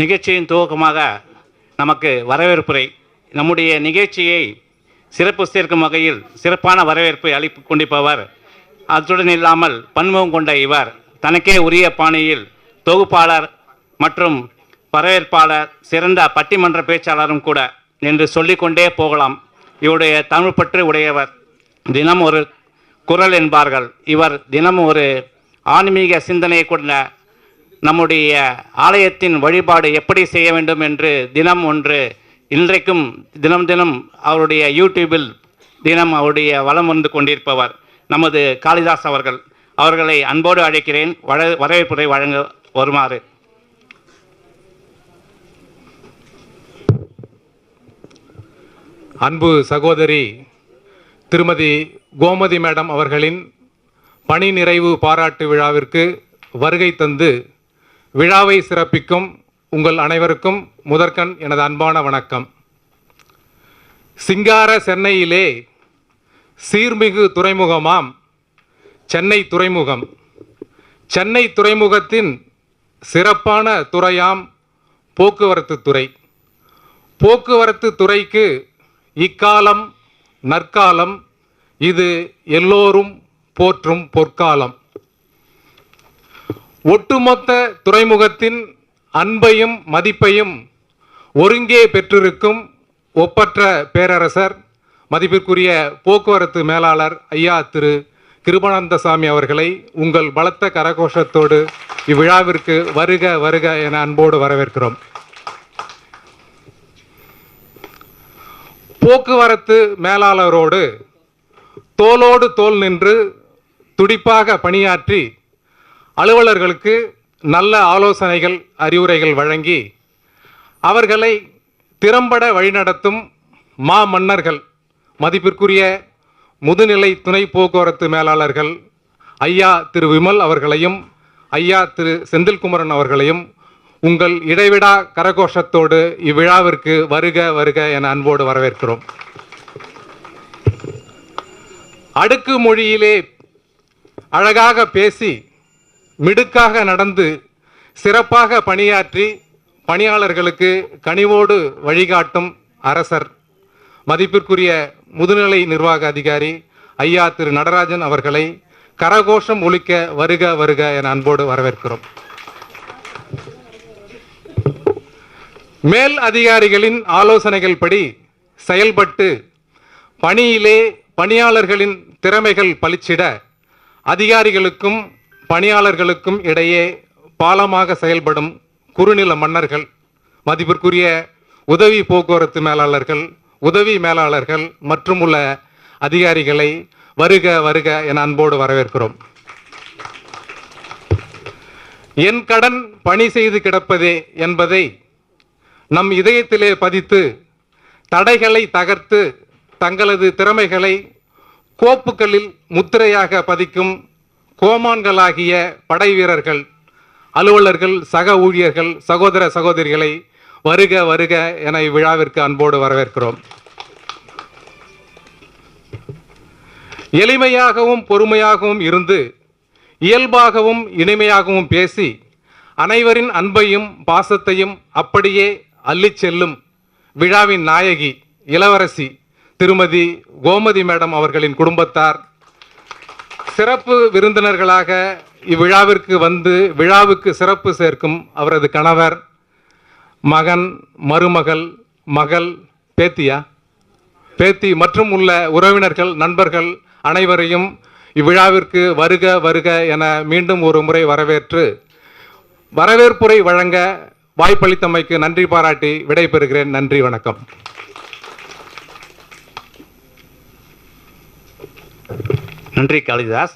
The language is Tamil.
நிகழ்ச்சியின் துவக்கமாக நமக்கு வரவேற்புரை நம்முடைய நிகழ்ச்சியை சிறப்பு சேர்க்கும் வகையில் சிறப்பான வரவேற்பை அளிப்பு கொண்டிருப்பவர் அத்துடன் இல்லாமல் பன்முகம் கொண்ட இவர் தனக்கே உரிய பாணியில் தொகுப்பாளர் மற்றும் வரவேற்பாளர் சிறந்த பட்டிமன்ற பேச்சாளரும் கூட என்று சொல்லிக்கொண்டே போகலாம். இவருடைய தமிழ் பற்று உடையவர் தினம் ஒரு குரல் என்பார்கள். இவர் தினம் ஒரு ஆன்மீக சிந்தனையை கொண்ட நம்முடைய ஆலயத்தின் வழிபாடு எப்படி செய்ய வேண்டும் என்று தினம் ஒன்று இன்றைக்கும் தினம் தினம் அவருடைய யூடியூபில் தினம் அவருடைய வலம் வந்து கொண்டிருப்பவர் நமது காளிதாஸ் அவர்கள். அவர்களை அன்போடு அழைக்கிறேன். வர வரவேற்புரை வழங்க வருமாறு. அன்பு சகோதரி திருமதி கோமதி மேடம் அவர்களின் பணி நிறைவு பாராட்டு விழாவிற்கு வருகை தந்து விழாவை சிறப்பிக்கும் உங்கள் அனைவருக்கும் முதற்கண் எனது அன்பான வணக்கம். சிங்கார சென்னையிலே சீர்மிகு துறைமுகமாம் சென்னை துறைமுகம். சென்னை துறைமுகத்தின் சிறப்பான துறையாம் போக்குவரத்து துறை. போக்குவரத்து துறைக்கு இக்காலம் நற்காலம் இது எல்லோரும் போற்றும் பொற்காலம். ஒட்டுமொத்த துறைமுகத்தின் அன்பையும் மதிப்பையும் ஒருங்கே பெற்றிருக்கும் ஒப்பற்ற பேரரசர் மதிப்பிற்குரிய போக்குவரத்து மேலாளர் ஐயா திரு கிருபானந்தசாமி அவர்களை உங்கள் பலத்த கரகோஷத்தோடு இவ்விழாவிற்கு வருக வருக என அன்போடு வரவேற்கிறோம். போக்குவரத்து மேலாளரோடு தோளோடு தோல் நின்று துடிப்பாக பணியாற்றி அலுவலர்களுக்கு நல்ல ஆலோசனைகள் அறிவுரைகள் வழங்கி அவர்களை திறம்பட வழிநடத்தும் மா மன்னர்கள் மதிப்பிற்குரிய முதுநிலை துணை போக்குவரத்து மேலாளர்கள் ஐயா திரு விமல் அவர்களையும் ஐயா திரு செந்தில்குமரன் அவர்களையும் உங்கள் இடைவிடா கரகோஷத்தோடு இவ்விழாவிற்கு வருக வருக என அன்போடு வரவேற்கிறோம். அடுக்கு மொழியிலே அழகாக பேசி மிடுக்காக நடந்து சிறப்பாக பணியாற்றி பணியாளர்களுக்கு கனிவோடு வழிகாட்டும் அரசர். மதிப்பிற்குரிய முதுநிலை நிர்வாக அதிகாரி ஐயா திரு நடராஜன் அவர்களை கரகோஷம் ஒழிக்க வருக வருக என அன்போடு வரவேற்கிறோம். மேல் அதிகாரிகளின் ஆலோசனைகள் படி செயல்பட்டு பணியிலே பணியாளர்களின் திறமைகள் பளிச்சிட அதிகாரிகளுக்கும் பணியாளர்களுக்கும் இடையே பாலமாக செயல்படும் குறுநில மன்னர்கள் மதிப்பிற்குரிய உதவி போக்குவரத்து மேலாளர்கள் உதவி மேலாளர்கள் மற்றும் உள்ள அதிகாரிகளை வருக வருக என அன்போடு வரவேற்கிறோம். என் கடன் பணி செய்து கிடப்பதே என்பதை நம் இதயத்திலே பதித்து தடைகளை தகர்த்து தங்களது திறமைகளை கோப்புகளில் முத்திரையாக பதிக்கும் கோமான்களாகிய படை வீரர்கள் அலுவலர்கள் சக ஊழியர்கள் சகோதர சகோதரிகளை வருக வருக என இவ்விழாவிற்கு அன்போடு வரவேற்கிறோம். எளிமையாகவும் பொறுமையாகவும் இருந்து இயல்பாகவும் இனிமையாகவும் பேசி அனைவரின் அன்பையும் பாசத்தையும் அப்படியே அள்ளி செல்லும் விழாவின் நாயகி இளவரசி திருமதி கோமதி மேடம் அவர்களின் குடும்பத்தார் சிறப்பு விருந்தினர்களாக இவ்விழாவிற்கு வந்து விழாவுக்கு சிறப்பு சேர்க்கும் அவரது கணவர் மகன் மருமகள் மகள் பேத்தியா? பேத்தி மற்றும் உள்ள உறவினர்கள் நண்பர்கள் அனைவரையும் இவ்விழாவிற்கு வருக வருக என மீண்டும் ஒரு முறை வரவேற்று வரவேற்புரை வழங்க வாய்ப்பளித்தமைக்கு நன்றி பாராட்டி விடைபெறுகிறேன். நன்றி வணக்கம். நன்றி காளிதாஸ்.